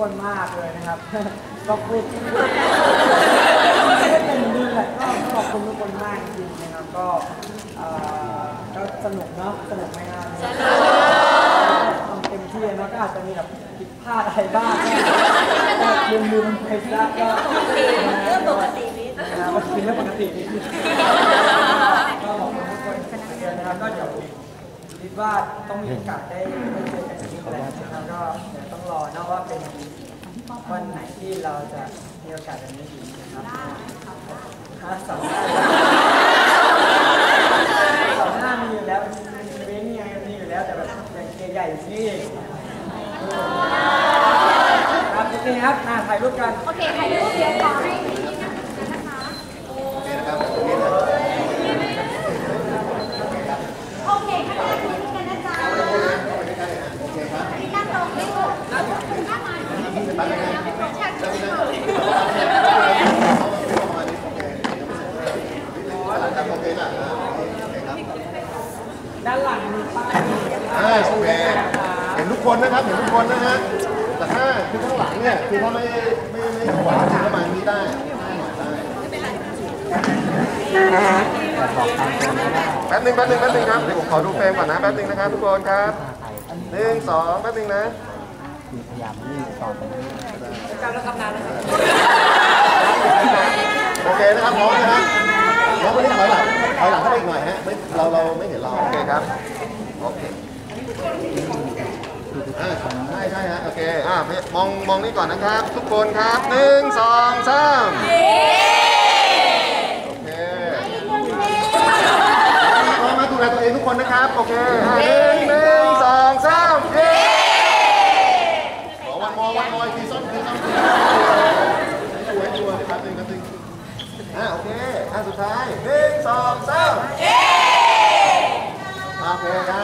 คนมากเลยนะครับ ก็พูดไม่ได้เป็นดีแหละก็ขอบคุณทุกคนมากจริงๆนะครับก็เอ่อก็สนุกเนาะสนุกไหมครับสนุกทำเต็มที่นะก็อาจจะมีแบบผิดพลาดอะไรบ้างก็ลืมลืมๆไปซะก็เรื่องปกตินิดนะครับมันเป็นเรื่องปกตินิดนึงก็ขอบคุณทุกคนเดียวนะครับก็เดี๋ยว คิดว่าต้องมีโอกาสได้ได้เจอกันอีกแล้วนะครับก็เดี๋ยวต้องรอนะว่าเป็นวันไหนที่เราจะมีโอกาสแบบนี้อีกนะครับห้าสองสองห้ามีอยู่แล้วเว้นยังมีอยู่แล้วแต่แบบอย่างใหญ่ๆนี่ครับโอเคครับถ่ายรูปกันโอเคใครรูปเดียวขอให้นี่นะคะโอเคข้างหน้าคุยกันนะจ๊ะที่นั่งตรงนี้ลูกนั่งมาชักชัก ด้านหลังมีป้ายอ่าโอเคเห็นทุกคนนะครับ เห็นทุกคนนะฮะ แต่ถ้าคือข้างหลังเนี่ย คือถ้าไม่ไม่ไม่ขวาถึงประมาณนี้ได้แป๊บหนึงแป๊บหนึงแป๊บหนึงครับเดี๋ยวผมขอดูเฟรมก่อนนะแป๊บหนึงนะครับทุกคนครับหนึ่งสองแป๊บหนึงนะพยายามนี่ต่อไปการรับงานนะครับโอเคนะครับพร้อมนะฮะน้องคนนี้ถอยหลังถอยหลังเข้าไปอีกหน่อยฮะไม่เราเราไม่เห็นเราโอเคครับโอเคอ่าใช่ใช่ฮะโอเคอ่ามองมองนี่ก่อนนะครับ ทุกคนครับหนึ่งสองสามโอเคพร้อมมาดูแลตัวเองทุกคนนะครับโอเคหนึ่งหนึ่งสองสามเย้ขอวันมอวันมออีกทีซ้อนทีซ้อนทีให้ดูให้ดูนะครับหนึ่งอ่าโอเค อ่าสุดท้ายหนึ่งสองสามโอเคครับทุกคน